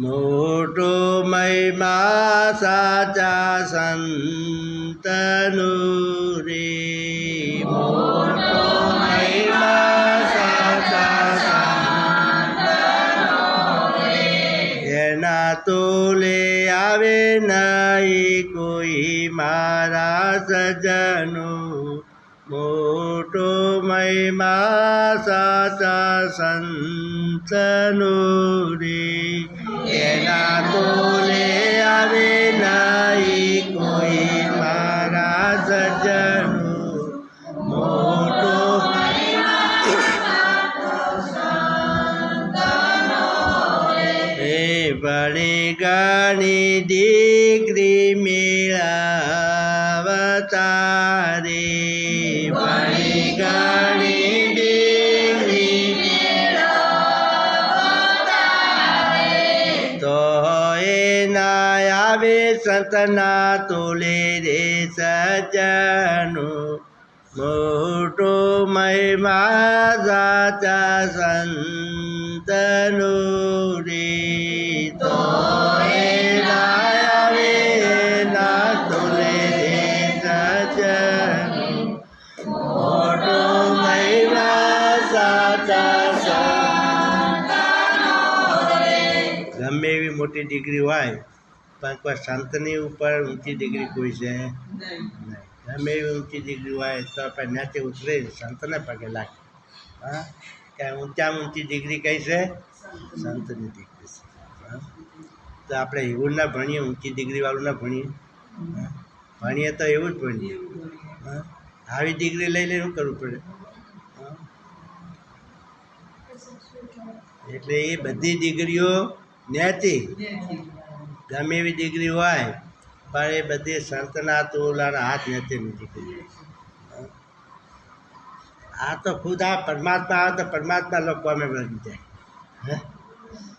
મોટો મહિમા સાચા સંતનું રે મોટો મહિમા સાચા એના તોલે આવે નહીં કોઈ મારા સજનો મોટો મહિમા સાચા સંતનો રે એના તોલે આવે નહીં કોઈ મારા સજનો મોટો હે બળી ગણી દીકરી મેળાવતા રે. ગણી આવે સંતના તોલે રે સજનું મોટો મહિમા સાચા સંતનો રે તો એના આવે ના તોલે રે સજનું મોટો મહિમા સાચા સંત ગમે એવી મોટી ડિગ્રી હોય પણ શાંતની ઉપર ઊંચી ડિગ્રી કોઈ છે? નહીં. ગમે એવી ઊંચી ડિગ્રી હોય તો આપણે નીચે ઉતરે સંતને પગે લાગે. હા? કે ઊંચામાં ઊંચી ડિગ્રી કઈ છે? સંતની ડિગ્રી છે? તો આપણે એવું ના ભણીએ, ઊંચી ડિગ્રીવાળું ના ભણીએ? ભણીએ તો એવું જ ભણીએ. હા? આવી ડિગ્રી લઈ લઈને શું કરવું પડે? એટલે એ બધી ડિગ્રીઓ નેતી ગમે એવી ડિગ્રી હોય, પણ એ બધી સંતના તુલાના હાથ નથી નીકળી આ તો ખુદ આ પરમાત્મા આવે તો પરમાત્મા લોકો અમે બની જાય. હે?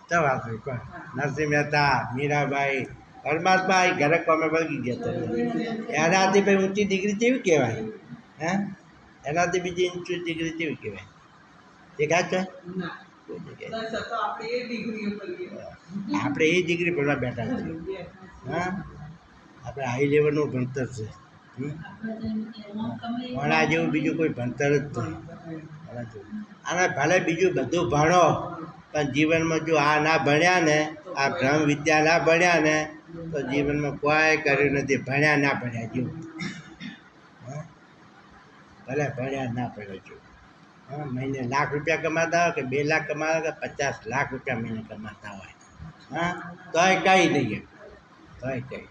તો વાત હોય નરસિંહ મહેતા, મીરાબાઈ, પરમાત્મા એ ઘરે કોમે વળગી ગયા તો. એનાથી ભાઈ ઊંચી ડિગ્રી કેવી કહેવાય? હે? એનાથી બીજી ઊંચી ડિગ્રી કેવી કહેવાય? દેખાય છે? આપણે એ ડિગ્રી ભણવા બેઠા છીએ હા? આપણે હાઈ લેવલનું ભણતર છે. હમ? જેવું બીજું કોઈ ભણતર જ નહીં. આના ભલે બીજું બધું ભણો પણ જીવનમાં જો આ ના ભણ્યા ને આ ભ્રમ વિદ્યા ના ભણ્યા ને તો જીવનમાં કોઈ કર્યું નથી. ભણ્યા ના ભણ્યા જેવું. ભલે ભણ્યા ના ભણ્યા જેવું. મહિને લાખ રૂપિયા કમાતા હોય કે બે લાખ કમાતા હોય કે પચાસ લાખ રૂપિયા મહિને કમાતા હોય. હા? તોય કંઈ નહીં. તોય કંઈ.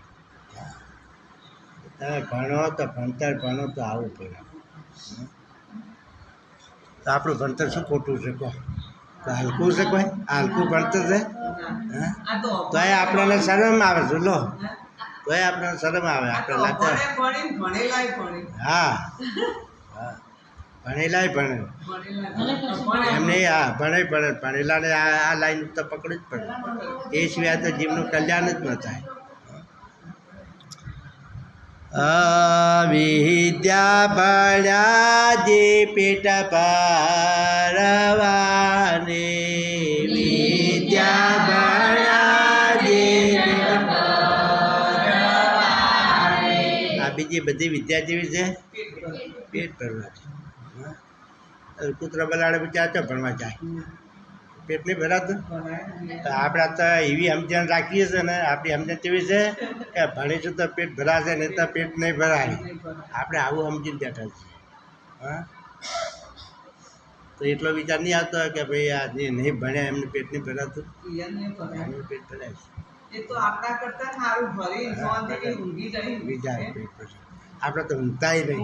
તમે ભણો તો ભણતર ભણો તો આવું પડે. હમ. તો આપણું ભણતર શું ખોટું છે કહો? તો હલકું છે કોઈ? હલકું ભણતર છે? તોય આપણને શરમ આવે છે લો. તોય આપણને શરમ આવે. આપણે લાગતા હા. હા. ભણેલાય ભણે. એમ નહીં હા ભણે ભણે, ભણેલાને આ આ લાઈન તો પકડવી જ પડે. એ સિવાય તો જીવનું કલ્યાણ જ ન થાય. અવિદ્યા ભણ્યા જે પેટ પારવાને વિદ્યા ભણ્યા આ બીજી બધી વિદ્યા જેવી છે? પેટ ભરવાથી. હા? કૂતરો બલાડે બિચાર તો ભણવા જાય. પેટ નહીં ભરાતું. આપણે તો એવી સમજણ રાખીએ છીએ ને આપણી સમજણ કેવી છે કે ભણીશું તો પેટ ભરાશે નહીં તો પેટ નહીં ભરાય. આપણે આવું સમજીને બેઠા છીએ. હા? તો એટલો વિચાર નહીં આવતો કે ભાઈ આ જે નહીં ભણ્યા એમને પેટ નહીં ભરાતું. એમનું પેટ ભરાય છે. આપણા તો ઊંઘતાય નહીં.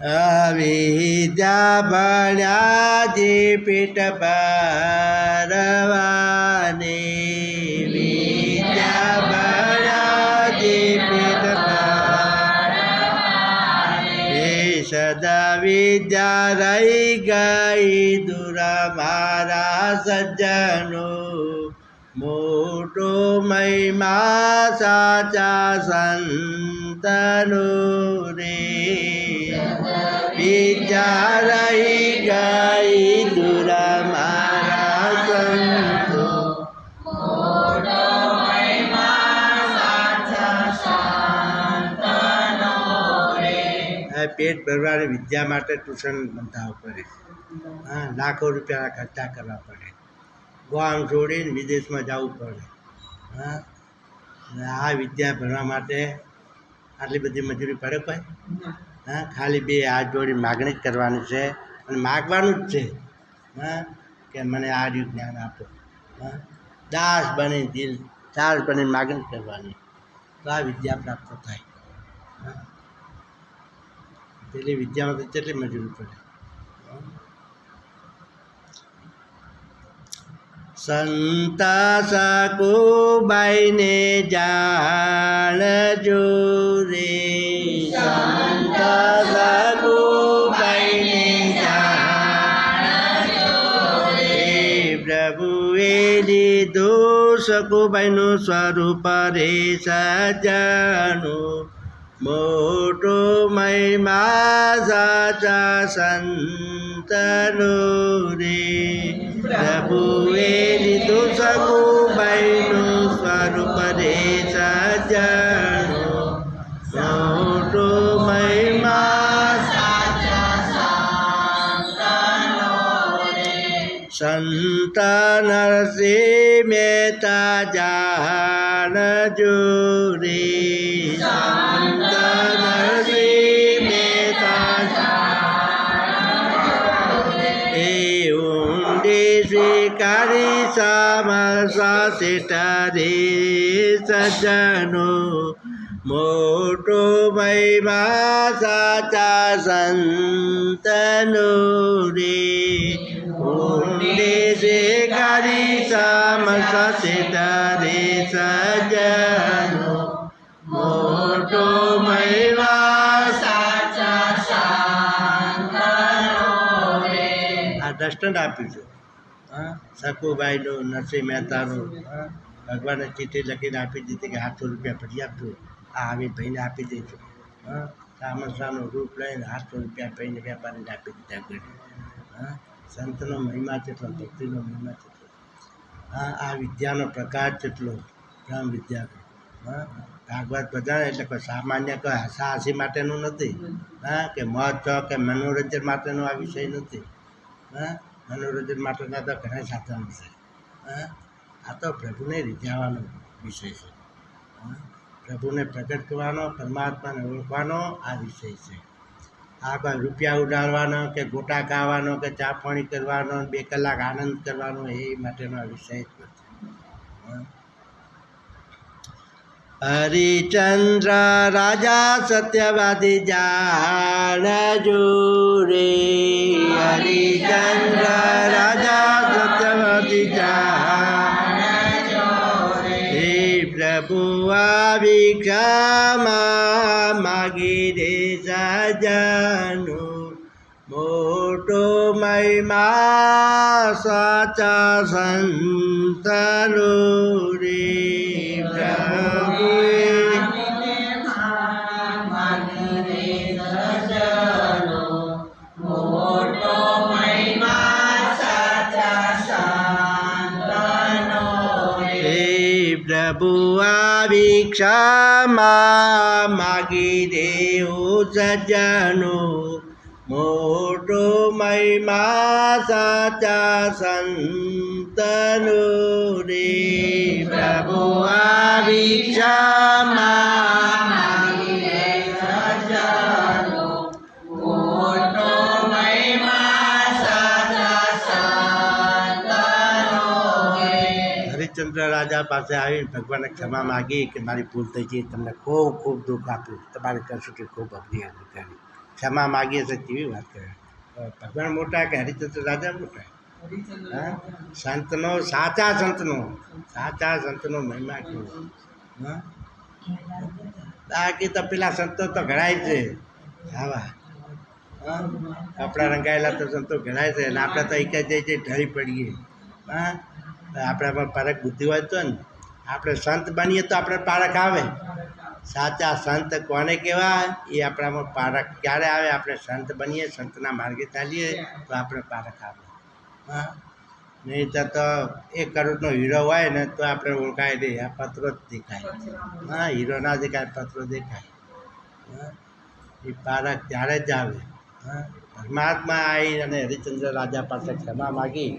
અવિદ્યા ભણ્યા જે પેટ ભરવાને વિદ્યા ભણ્યા જે પેટ ભરવાને સદા વિદ્યા રહી ગઈ દુરા મારા સજ્જનો મોટો મહિમા સાચા સંતનો રે ચારાઈ ગઈ દુરા મારા સંતો પેટ ભરવાને વિદ્યા માટે ટ્યુશન બંધાવવું પડે. હા, લાખો રૂપિયાના ખર્ચા કરવા પડે. ગામ છોડીને વિદેશમાં જવું પડે. હા આ વિદ્યા ભરવા માટે આટલી બધી મજૂરી પડે કોઈ? હા ખાલી બે હાથ જોડી માગણી જ કરવાની છે અને માગવાનું જ છે. હા કે મને આ રીત જ્ઞાન આપો. હા દાસ બની દિલ દાસ બની માગણી કરવાની. તો આ વિદ્યા પ્રાપ્ત થાય. પેલી વિદ્યામાં તો કેટલી મજૂરી પડે? સંતા સકુબાઈને જાણજો રે સંતા સકુબાઈને પ્રભુએ લીધું સકુબાઈનું સ્વરૂપ રે સજાનું મોટો મહિમા સાચા સંતનો રે. પ્રભુએ લીધું સગુબાઈનું સ્વરૂપ રે સજાણો. મોટો મહિમા સંત નરસિંહ મહેતા જાણજો રે સ્વીકારી સામસા રે સજ્જનો મોટો મહિમા સાચા સંતનો રે ઊંડી સ્વીકારી સામસા રે સજ્જનો મોટો મહિમા આ દર્શન આપ્યું છે. હા? સકુભાઈનું નરસિંહ મહેતાનું હા. ભગવાને ચિઠ્ઠી લખીને આપી દીધી કે આઠસો રૂપિયા ભરી આપજો. આ આવી ભાઈને આપી દેજો. હા. તામસાનું રૂપ લઈને આઠસો રૂપિયા ભાઈને વેપારીને આપી દીધા ઘરે. હા? સંતનો મહિમા કેટલો ભક્તિનો મહિમા કેટલો હા આ વિદ્યાનો પ્રકાર કેટલો બ્રહ્મ વિદ્યાનો. હા? ભાગવત બધા એટલે કોઈ સામાન્ય કોઈ હસાહસી માટેનું નથી. હા? કે મહોત્સવ કે મનોરંજન માટેનો આ વિષય નથી. હા? મનોરંજન માટેના તો ઘણા સાધનો છે. આ તો પ્રભુને રીઝાવાનો વિષય છે. પ્રભુને પ્રગટ કરવાનો, પરમાત્માને ઓળખવાનો આ વિષય છે. આ કોઈ રૂપિયા ઉડાડવાનો કે ગોટા ગાવાનો કે ચા પાણી કરવાનો, બે કલાક આનંદ કરવાનો, એ માટેનો વિષય જ નથી. હરિચંદ્ર રાજા સત્યવાદી જાણજો રે. હરિચંદ્ર રાજા સત્યવાદી હે પ્રભુ, આવી ક્ષમા માગી રે સજનો મોટો મહિમા, સાચા સંતનો. प्रभुवा क्षमागीरे ओ सजन मोटोमै मासा सन्तनु रे प्रभु आक्ष રાજા પાસે આવીને ભગવાનને ક્ષમા માગી કે મારી ભૂલ થઈ ગઈ તમને ખૂબ ખૂબ દુઃખ આપ્યું. તમારી કસોટી ખૂબ અગ્નિ કરી ક્ષમા માગીએ છે કેવી વાત કરે ભગવાન મોટા કે હરિચંદ્ર રાજા મોટા? હા? સંતનો સાચા સંતનો. સાચા સંતનો મહિમા કેવો હા? બાકી તો પેલા સંતો તો ઘણાય છે. આવા કપડાં રંગાયેલા તો સંતો ઘણાય છે. અને આપણે તો એક જઈ જઈ ઢળી પડીએ. હા? આપણામાં પારક બુદ્ધિ હોય તો ને. આપણે સંત બનીએ તો આપણે પારક આવે. સાચા સંત કોને કહેવાય? એ આપણામાં પારક ક્યારે આવે? આપણે સંત બનીએ, સંતના માર્ગે ચાલીએ, તો આપણે પારક આવે. હા? નહીં તો એક કરોડનો હીરો હોય ને તો આપણે ઓળખાય નહીં. આ પત્રો જ દેખાય. હા હીરો ના દેખાય પત્રો દેખાય. હા? એ પારક ત્યારે જ આવે. હા? પરમાત્મા આવી અને હરિચંદ્ર રાજા પાસે ક્ષમા માગી.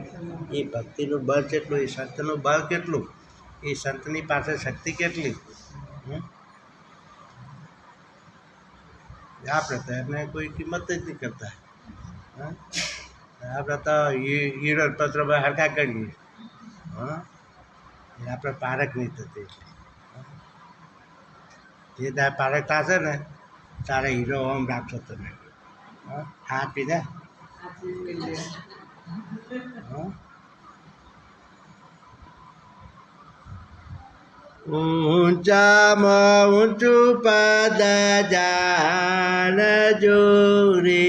એ ભક્તિનું બળ કેટલું એ સંતનું બળ કેટલું? એ સંતની પાસે શક્તિ કેટલી? આપણે તો એમને કોઈ કિંમત જ નહીં કરતા. આપણે તો હીરો પત્ર હરખા કરીએ. હા આપણે પારક નહીં થતી. જે તારે પારક થશે ને, તારે હીરો ઓમ રાખશો તમે. હા હા પીને હા ઊંચામાં ઊંચું પદ જાણજો રે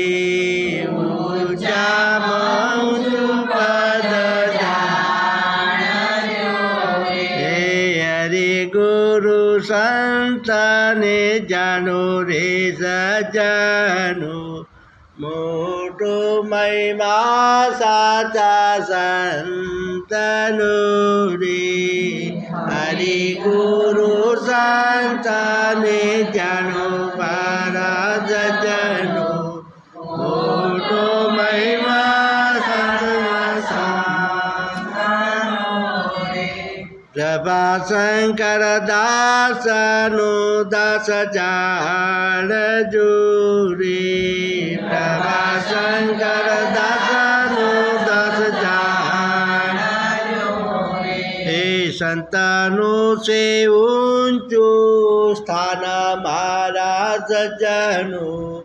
મહિમા સાચા સંતનો રે હરિ ગુરુ સંતને જાણો મારા જજનો મોટો મહિમા પ્રભા શંકર દાસનો દાસ જાણ જોરે પ્રભા શંકર સંતાનું છે ઊંચું સ્થાન મારા સજ્જનું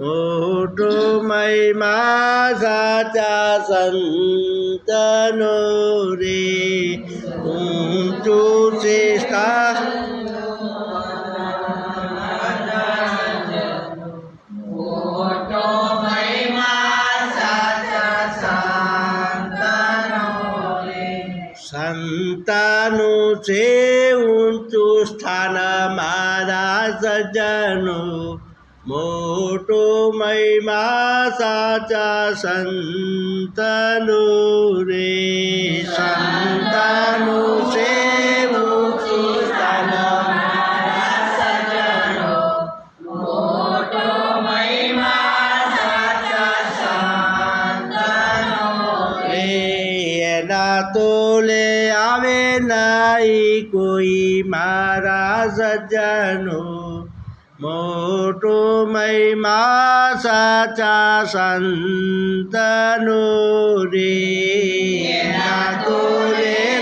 મોટો મહિમા સાચા સંતનો રે ઊંચું છે સ્થાન સજ્જનો મોટો મહિમા સાચા સંતનો રે સંતાનું તોલે આવે નહીં કોઈ મારા સજ્જનો મોટો મહિમા સાચા સંતનો રે એના રે કોઈ